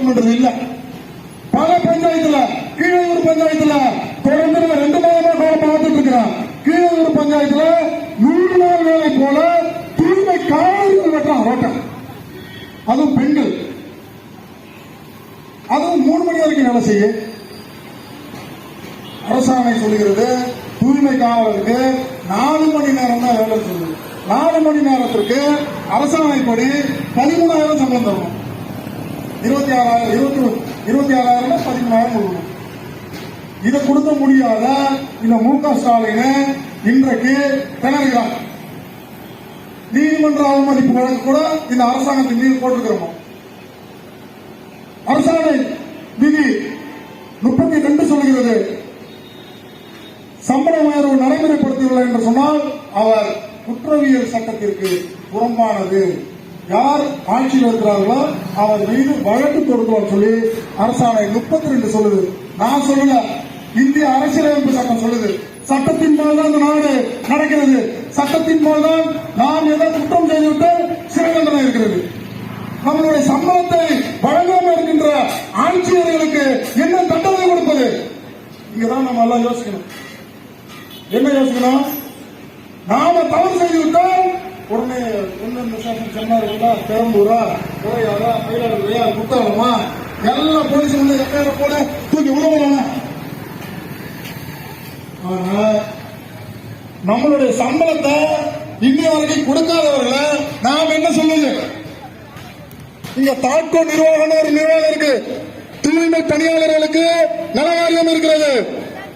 பண்றது இல்ல பல பஞ்சாயத்துல கீழூர் பஞ்சாயத்துல தொடர்ந்து ரெண்டு மாதமா கூட பார்த்துட்டு இருக்கிறேன் கீழூர் பஞ்சாயத்துல நூறு நாள் வேலை போல தூய்மை காவலர்கள் வெட்டுறான் ரோட்டை அதுவும் பெண்கள். அதுவும் மூணு மணி வரைக்கும் வேலை செய்ய அரசாணை சொல்லுகிறது தூய்மை காவலருக்கு நாலு மணி நேரம் தான் வேலை சொல்லுது. நாலு மணி நேரத்திற்கு அரசாணைப்படி பதிமூணாயிரம் சம்பளம் தரணும் இருபத்தி ஆறாயிரம் இருபத்தி இருபத்தி ஆறாயிரம் பதிமூணாயிரம் கொடுக்கணும் இதை கொடுக்க முடியாத இந்த மு க ஸ்டாலின் இன்றைக்கு திணறுகிறார் நீதிமன்ற அவமதிப்பு வழக்கு கூட இந்த அரசாங்கத்தின் மீது போட்டிருக்கிறோம்? அரசாணை விதி முப்பத்தி ரெண்டு சொல்கிறது சம்பள உயர்வு நடைமுறைப்படுத்தவில்லை என்று சொன்னால் அவர் குற்றவியல் சட்டத்திற்கு புறம்பானது. யார் ஆட்சியில் இருக்கிறார்களோ அவர் மீது வழக்கு தொடுக்கலாம் சொல்லி அரசாணை முப்பத்தி ரெண்டு சொல்லுது. நான் சொல்லல. இந்திய அரசியலமைப்பு சட்டம் சொல்லுது. சட்டத்தின் போல் தான் இந்த நாடு நடக்கிறது. சட்டத்தின் போல் தான் நாம் எதை குற்றம் செய்துவிட்டால் சிறை தண்டனை இருக்கிறது. நம்மளுடைய சம்பளத்தை வழங்காமல் இருக்கின்ற ஆட்சியர்களுக்கு என்ன தண்டனை கொடுப்பது? இங்கதான் நம்ம எல்லாம் யோசிக்கணும். என்ன யோசிக்கணும்? நாம தவறு செய்து நிமிஷம் பெரம்பூரா கோயாரா மயிலாடுதுறையா குத்தாலமா எல்லா போலீஸ் வந்து எஃப்ஐஆர் போட? தூக்கி விடுவாங்க ஆனா நம்மளுடைய சம்பளத்தை இன்னி வரைக்கும் கொடுக்காதவர்களை நாம் என்ன சொல்லுது இங்க தாக்கோ நிர்வாகம் ஒரு நிர்வாகம் இருக்கு. தூய்மை பணியாளர்களுக்கு நலவாரியம் இருக்கிறது.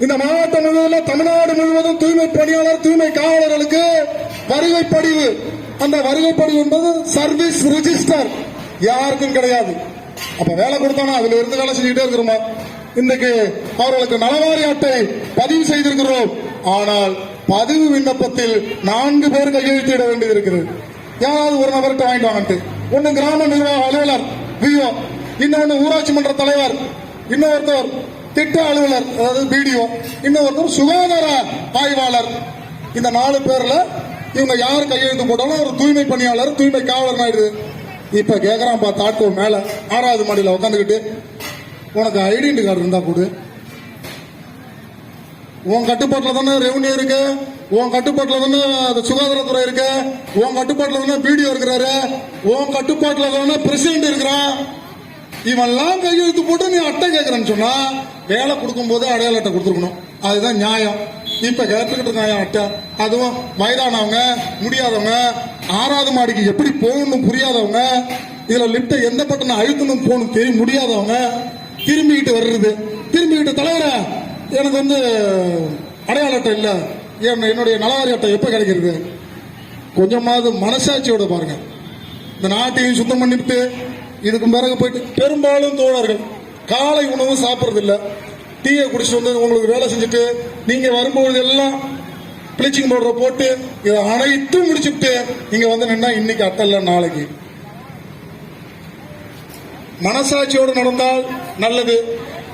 இந்த மாவட்டம் முழுவதும் தமிழ்நாடு முழுவதும் தூய்மை பணியாளர் தூய்மை காவலர்களுக்கு வருகை படிவு அந்த வருகை என்பது சர்வீஸ் ரிஜிஸ்டர் யாருக்கும் கிடையாது. அப்ப வேலை கொடுத்தானா அதுல இருந்து வேலை செஞ்சுக்கிட்டே இருக்கிறோமா? இன்றைக்கு அவர்களுக்கு நலவாரி அட்டை பதிவு செய்திருக்கிறோம். ஆனால் பதிவு விண்ணப்பத்தில் நான்கு பேர் கையெழுத்திட வேண்டியது இருக்கிறது யாராவது ஒரு நபர்கிட்ட வாங்கிட்டு வாங்கன்ட்டு. ஒன்னு கிராம நிர்வாக அலுவலர் விஓ. இன்னொன்னு ஊராட்சி மன்ற தலைவர் இன்னொருத்தர் திட்ட அலுவலர் அதாவது பிடிஓ. இன்னொருத்தர் சுகாதார ஆய்வாளர். இந்த நாலு பேர்ல இவங்க யார் கையெழுத்து போட்டாலும் ஒரு தூய்மை பணியாளர் தூய்மை காவலர் ஆயிடுது இப்ப கேக்குறான் பா தாட்கோ மேல ஆறாவது மாடியில உட்காந்துக்கிட்டு உனக்கு ஐடென்டி கார்டு இருந்தா கொடு. உன் கட்டுப்பாட்டில் தானே ரெவன்யூ இருக்கு. உன் கட்டுப்பாட்டில் தானே அது சுகாதாரத்துறை இருக்கு. உன் கட்டுப்பாட்டில் தானே பிடிஓ இருக்கிறாரு. உன் கட்டுப்பாட்டில் தானே பிரசிடென்ட் இருக்கிறான். இவெல்லாம் கையெழுத்து போட்டு நீ அட்டை கேட்கறன்னு சொன்னா வேலை கொடுக்கும் போது அடையாள அட்டை கொடுத்துருக்கணும். அதுதான் நியாயம். இப்ப கிளப்பிக்கிட்டு இருக்காங்க அட்டை அதுவும் வயதானவங்க முடியாதவங்க ஆறாவது மாடிக்கு எப்படி போகணும் புரியாதவங்க இதுல லிப்ட எந்த பட்டனை அழுத்தணும் போகணும் தெரிய முடியாதவங்க திரும்பிக்கிட்டு வர்றது. திரும்பிக்கிட்டு தலைவர எனக்கு வந்து அடையாள அட்டை இல்லை. என்னுடைய நலவாரி அட்டை எப்ப கிடைக்கிறது? கொஞ்சமாவது மனசாட்சியோட பாருங்க. இந்த நாட்டையும் சுத்தம் பண்ணிவிட்டு இதுக்கு பிறகு போயிட்டு பெரும்பாலும் தோழர்கள் காலை உணவு சாப்பிட்றதில்லை. டீயை குடிச்சிட்டு வந்து உங்களுக்கு வேலை செஞ்சுட்டு நீங்க வரும்போது எல்லாம் ப்ளீச்சிங் பவுடரை போட்டு இதை அனைத்தும் முடிச்சுட்டு நீங்க வந்து நின்னா இன்னைக்கு அட்டல்ல நாளைக்கு. மனசாட்சியோடு நடந்தால் நல்லது.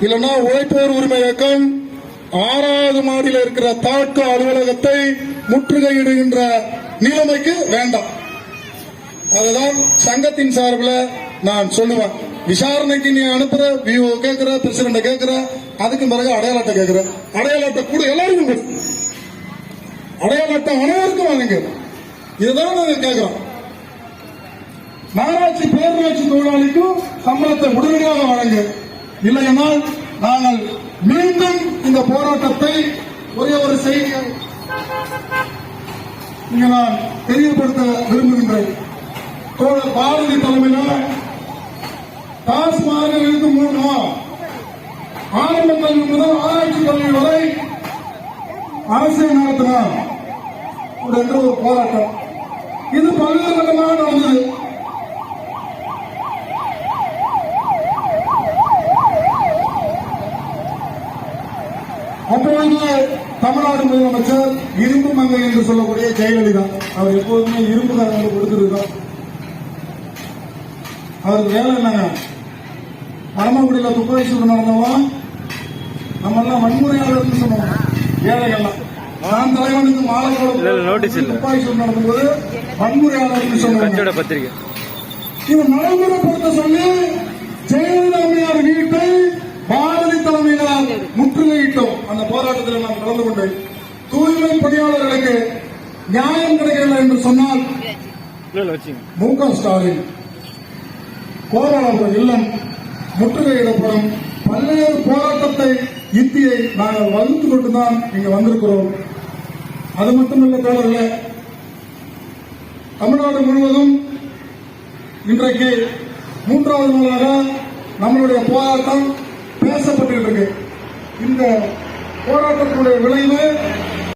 இல்லைன்னா உழைப்போர் உரிமை இயக்கம் ஆறாவது மாடியில் இருக்கிற தாக்க அலுவலகத்தை முற்றுகையிடுகின்ற நிலைமைக்கு வேண்டாம். அதுதான் சங்கத்தின் சார்பில் நான் சொல்லுவேன். விசாரணைக்கு நீ அனுப்புற விஓ கேட்கிற பிரசிடண்ட கேட்கிற அதுக்கு பிறகு அடையாள அட்டை அடையாளத்தை அடையாள அட்டை கூட எல்லாருக்கும் கொடு. அடையாள அட்டை அனைவருக்கும் வாங்க இதுதான் நாங்கள் கேட்கிறோம் நகராட்சி பேரூராட்சி தொழிலாளிக்கும் சம்பளத்தை உடனடியாக வழங்க. இல்லையென்றால் நாங்கள் மீண்டும் இந்த போராட்டத்தை ஒரே ஒரு செய்தியை இங்க நான் தெரியப்படுத்த விரும்புகின்றேன். தோழர் பாரதி தலைமை கல்வி முதல் ஆராய்ச்சி கல்வி வரை அரசியல் நடத்தினார். என்ற ஒரு போராட்டம். இது பல்வேறு கட்டமாக நடந்தது. அப்பொழுது தமிழ்நாடு முதலமைச்சர் இரும்பு மங்கை என்று சொல்லக்கூடிய ஜெயலலிதா அவர் எப்போதுமே இரும்பு காரங்க கொடுத்துருக்கார் அவருக்கு வேலை என்னங்க பரமக்குடியில் துப்பாக்கி சூடு நடந்தவன் நம்ம எல்லாம் வன்முறையாளர்கள் சொன்னோம் ஏழைகள்லாம் நான் தலைவனுக்கு மாலை நோட்டீஸ் துப்பாக்கி சூடு நடந்தபோது வன்முறையாளர்கள் சொன்னோம் பத்திரிகை இவர் நடைமுறைப்படுத்த சொல்லி ஜெயலலிதா அம்மையார் வீட்டை பாரதி தலைமையினால் முற்றுகையிட்டோம். அந்த போராட்டத்தில் நாம் கலந்து கொண்டு தூய்மை பணியாளர்களுக்கு நியாயம் கிடைக்கவில்லை என்று சொன்னால் மு க ஸ்டாலின் கோராளர்கள் இல்லம் முற்றுகையிடப்படும். பல்வேறு போராட்டத்தை யுத்தியை நாங்கள் வகுத்து கொண்டுதான் இங்க வந்திருக்கிறோம். அது மட்டுமல்ல தோழர்களே தமிழ்நாடு முழுவதும் இன்றைக்கு மூன்றாவது நாளாக நம்மளுடைய போராட்டம் பேசப்பட்டு இருக்கு. இந்த போராட்டத்தினுடைய விளைவு